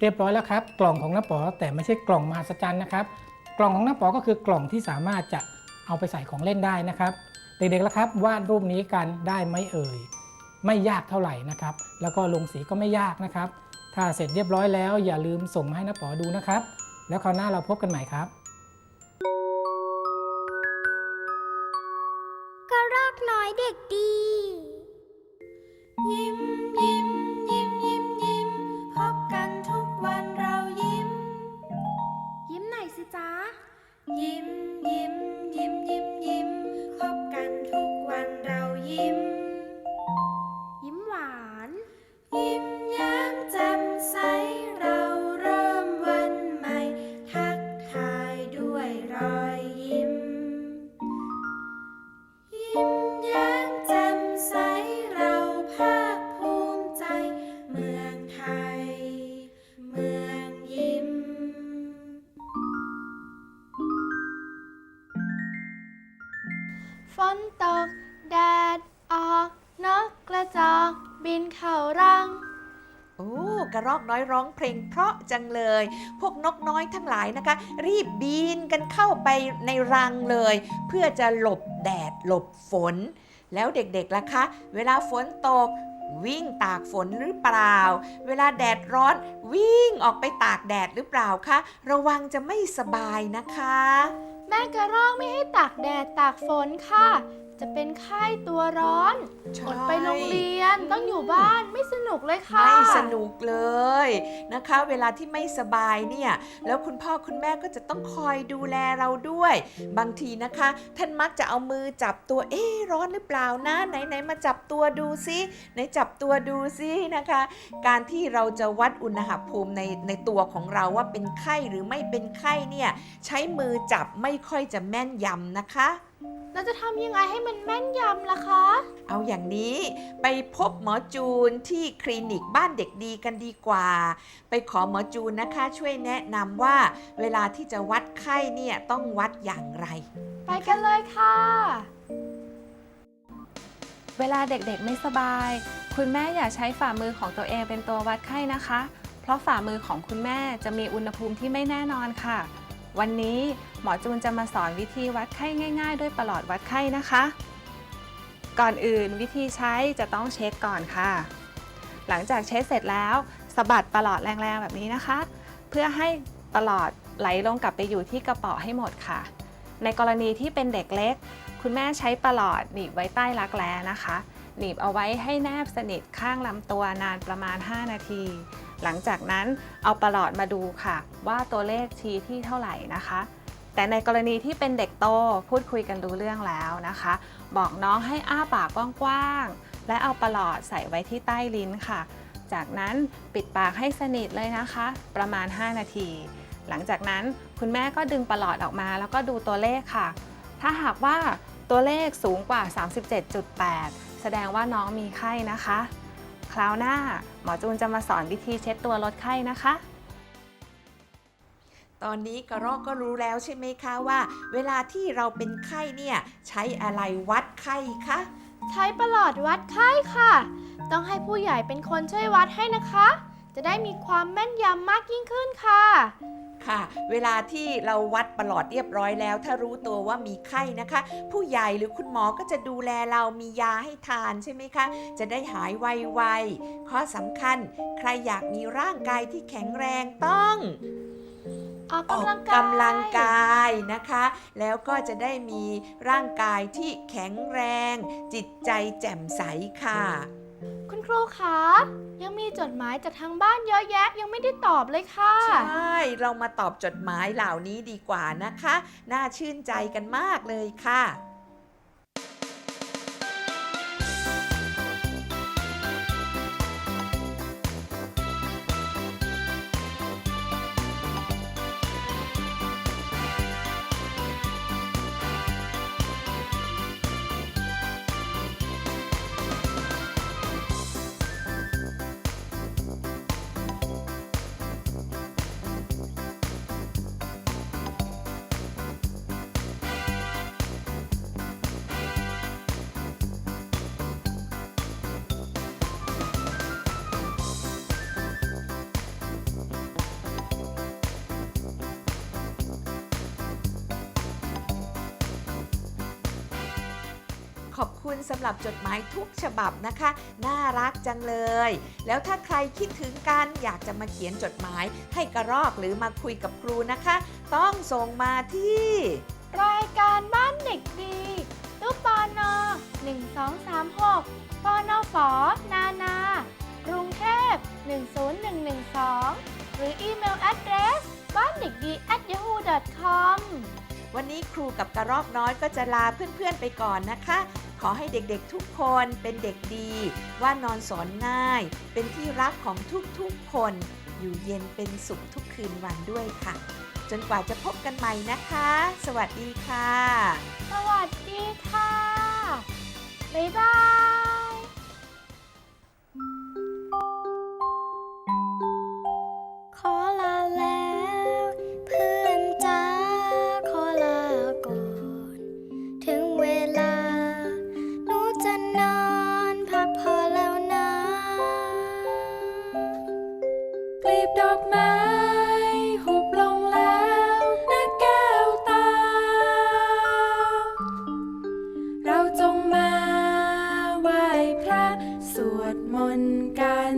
เรียบร้อยแล้วครับ กล่องของน้าป๋อแต่ไม่ใช่กล่องมหัศจรรย์นะครับ กล่องของน้าป๋อก็คือกล่องที่สามารถจะเอาไปใส่ของเล่นได้นะครับ เด็กๆแล้วครับวาดรูปนี้กันได้ไหมเอ่ย ไม่ยากเท่าไหร่นะครับ แล้วก็ลงสีก็ไม่ยากนะครับ ถ้าเสร็จเรียบร้อยแล้ว อย่าลืมส่งมาให้น้าป๋อดูนะครับ แล้วคราวหน้าเราพบกันใหม่ครับกระรอกน้อยเด็กดี บินเข้ารัง โอ้กระรอกน้อยร้องเพลงเพราะจังเลย พวกนกน้อยทั้งหลายนะคะ รีบบินกันเข้าไปในรังเลย เพื่อจะหลบแดดหลบฝน แล้วเด็กๆล่ะคะ เวลาฝนตกวิ่งตากฝนหรือเปล่า เวลาแดดร้อนวิ่งออกไปตากแดดหรือเปล่าคะ ระวังจะไม่สบายนะคะ แม่กระรอกไม่ให้ตากแดดตากฝนค่ะ จะเป็นไข้ตัวร้อนใช่ อดไปโรงเรียนต้องอยู่บ้านไม่สนุกเลยค่ะ ไม่สนุกเลยนะคะ เวลาที่ไม่สบายเนี่ย แล้วคุณพ่อคุณแม่ก็จะต้องคอยดูแลเราด้วย บางทีนะคะ ท่านมักจะเอามือจับตัวเอ๊ะร้อนหรือเปล่านะไหนไหนมาจับตัวดูซิไหนจับตัวดูซินะคะ การที่เราจะวัดอุณหภูมิในในตัวของเราว่าเป็นไข้หรือไม่เป็นไข้เนี่ยใช้มือจับไม่ค่อยจะแม่นยำนะคะ เราจะทำยังไงให้มันแม่นยำล่ะคะ เอาอย่างนี้ไปพบหมอจูนที่คลินิกบ้านเด็กดีกันดีกว่า ไปขอหมอจูนนะคะ ช่วยแนะนำว่าเวลาที่จะวัดไข้เนี่ยต้องวัดอย่างไร ไปกันเลยค่ะ เวลาเด็กๆไม่สบาย คุณแม่อย่าใช้ฝ่ามือของตัวเองเป็นตัววัดไข้นะคะ เพราะฝ่ามือของคุณแม่จะมีอุณหภูมิที่ไม่แน่นอนค่ะ วันนี้หมอจูนจะมาสอนวิธีวัดไข้ง่าย ๆ ด้วยประหลอดวัดไข้นะคะ ก่อนอื่นวิธีใช้จะต้องเช็คก่อนค่ะ หลังจากเช็คเสร็จแล้วสะบัดประหลอดแรงๆแบบนี้นะคะ เพื่อให้ประหลอดไหลลงกลับไปอยู่ที่กระเป๋าให้หมดค่ะ ในกรณีที่เป็นเด็กเล็ก คุณแม่ใช้ประหลอดหนีบไว้ใต้รักแร้นะคะ หนีบเอาไว้ให้แนบสนิทข้างลำตัวนานประมาณ 5 นาที หลังจากนั้นเอาประหลอดมาดูค่ะ ว่าตัวเลขชี้ที่เท่าไหร่นะคะ แต่ในกรณีที่เป็นเด็กโตพูดคุยกันรู้เรื่องแล้วนะคะ บอกน้องให้อ้าปากกว้างๆและเอาประหลอดใส่ไว้ที่ใต้ลิ้นค่ะ จากนั้นปิดปากให้สนิทเลยนะคะ ประมาณ 5 นาที หลังจากนั้นคุณแม่ก็ดึงประหลอดออกมา แล้วก็ดูตัวเลขค่ะ ถ้าหากว่าตัวเลขสูงกว่า 37.8 แสดงว่าน้องมีไข้นะคะ ราวหน้า หมอจูนจะมาสอนวิธีเช็ดตัวลดไข้นะคะ ตอนนี้กระรอกก็รู้แล้วใช่ไหมคะว่า เวลาที่เราเป็นไข้เนี่ยใช้อะไรวัดไข้คะใช้ประหลอดวัดไข้ค่ะ ต้องให้ผู้ใหญ่เป็นคนช่วยวัดให้นะคะ จะได้มีความแม่นยำมากยิ่งขึ้นค่ะ ค่ะ เวลาที่เราวัดประหลอดเรียบร้อยแล้ว ถ้ารู้ตัวว่ามีไข้นะคะ ผู้ใหญ่หรือคุณหมอก็จะดูแลเรามียาให้ทานใช่ไหมคะ จะได้หายไวๆข้อสำคัญ ใครอยากมีร่างกายที่แข็งแรงต้องออกออกกำลังกายกำลังกายนะคะ แล้วก็จะได้มีร่างกายที่แข็งแรง จิตใจแจ่มใสค่ะ คุณครูคะ ยังมีจดหมายจากทางบ้านเยอะแยะยังไม่ได้ตอบเลยค่ะ ใช่ เรามาตอบจดหมายเหล่านี้ดีกว่านะคะ น่าชื่นใจกันมากเลยค่ะ ขอบคุณสำหรับจดหมายทุกฉบับนะคะ น่ารักจังเลย แล้วถ้าใครคิดถึงกันอยากจะมาเขียนจดหมาย ให้กระรอกหรือมาคุยกับครูนะคะ ต้องส่งมาที่ รายการบ้านเด็กดีตู้ปอนอ1236ปอนอฝอนานา กรุงเทพ 10112 หรืออีเมล address บ้านเด็กดี at yahoo com วันนี้ครูกับกระรอกน้อยก็จะลาเพื่อนๆไปก่อนนะคะ ขอให้เด็กๆทุกคนเป็นเด็กดี ว่านอนสอนง่าย เป็นที่รักของทุกๆคน อยู่เย็นเป็นสุขทุกคืนวันด้วยค่ะ จนกว่าจะพบกันใหม่นะคะ สวัสดีค่ะ สวัสดีค่ะ บ๊ายบาย สวดมนต์กัน